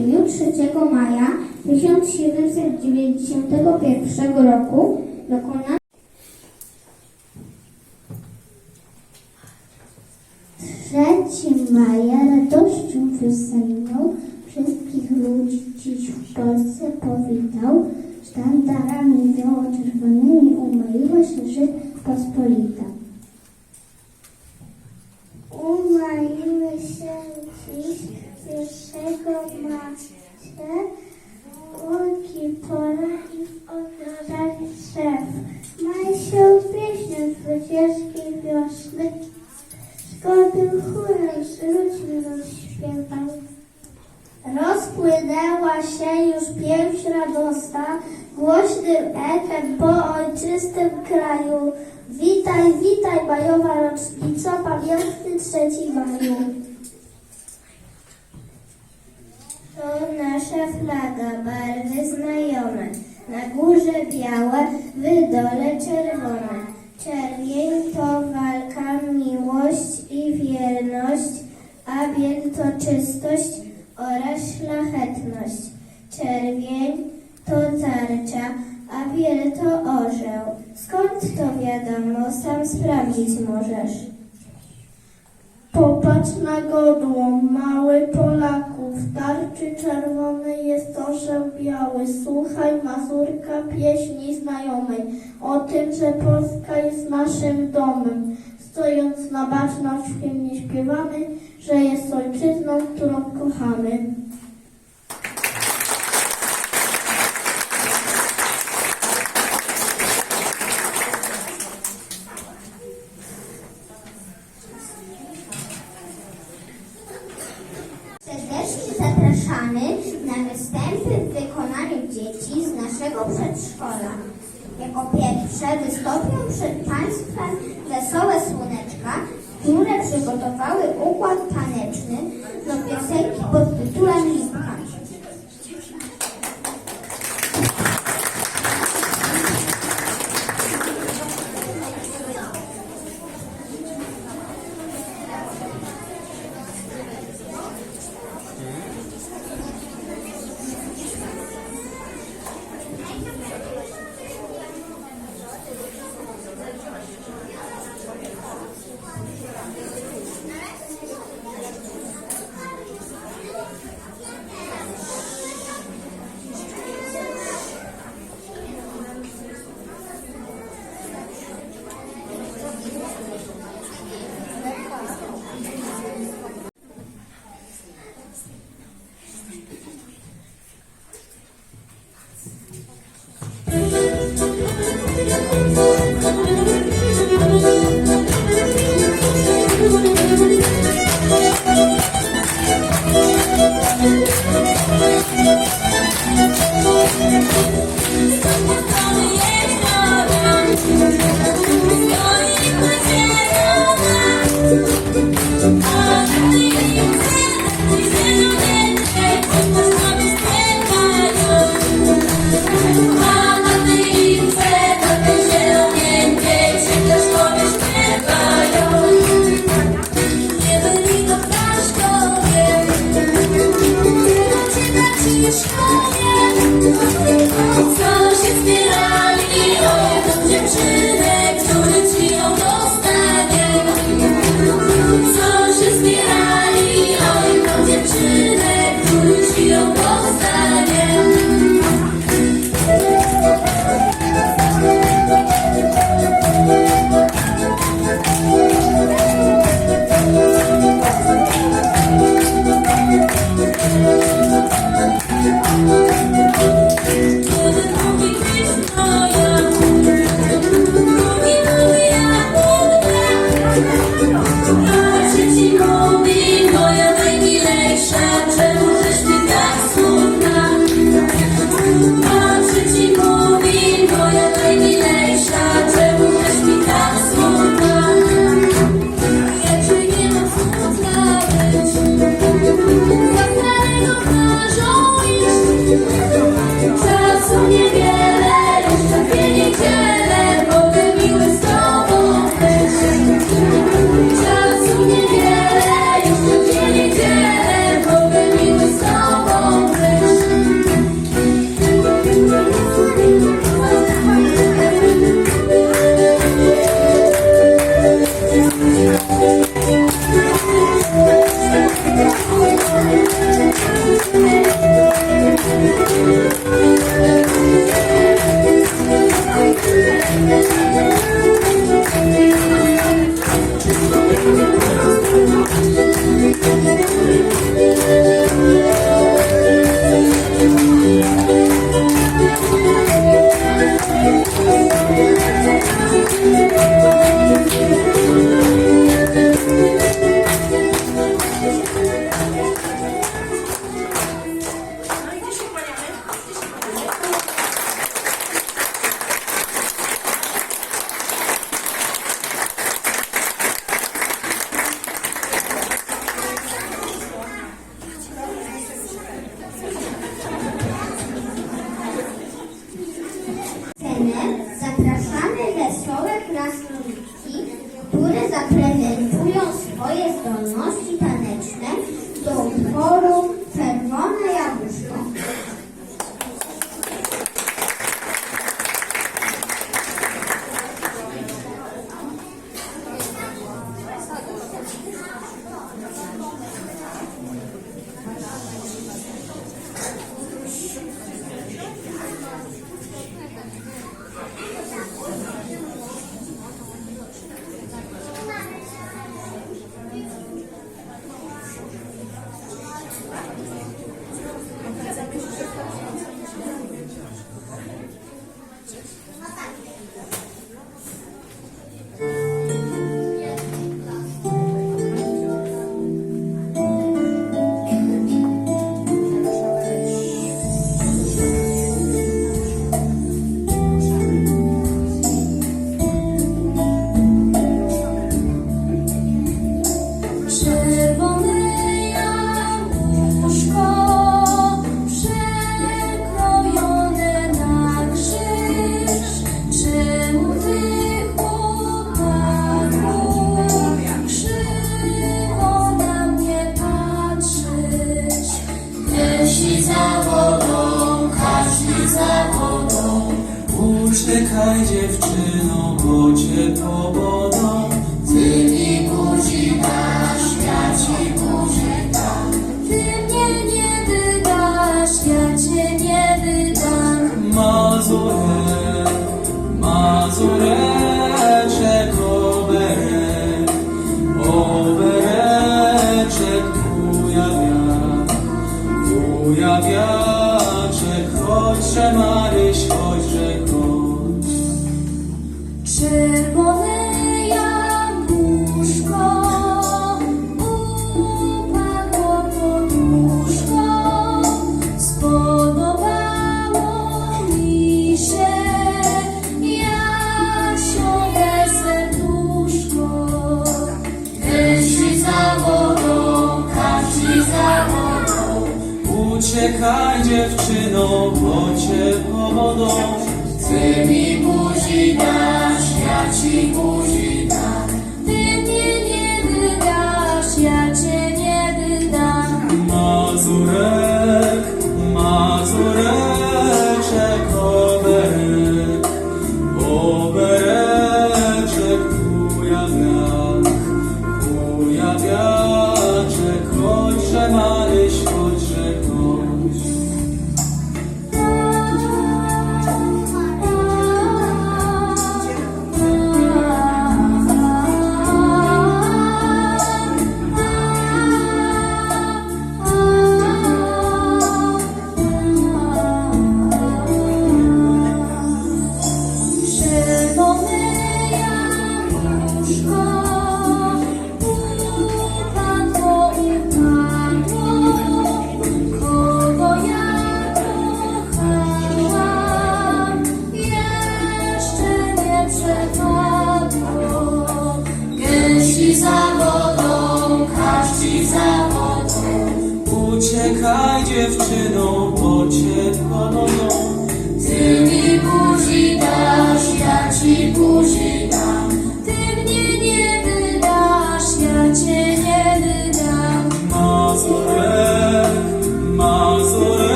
dniu 3 maja 1791 roku dokonano 3 maja radością wiosenną wszystkich ludzi dziś w Polsce powitał. Sztandarami biało-czerwonymi umyliła się Rzeczpospolita. Umaliły Witaj, witaj, majowa rocznica, pamiętny trzeci maju. To nasza flaga, barwy znajome. Na górze białe, w dole czerwone. Czerwień to walka, miłość i wierność, a biel to czystość oraz szlachetność. Czerwień to tarcza, a biel to orzeł. Skąd to wiadomo, sam sprawdzić możesz. Popatrz na godło, mały Polaków, tarczy czerwony jest orzeł biały. Słuchaj Mazurka pieśni znajomej, o tym, że Polska jest naszym domem. Stojąc na baczność w śpiewamy, że jest ojczyzną, którą kochamy. zapraszam. sonhar. Uciekaj dziewczyno, bo cię powodą.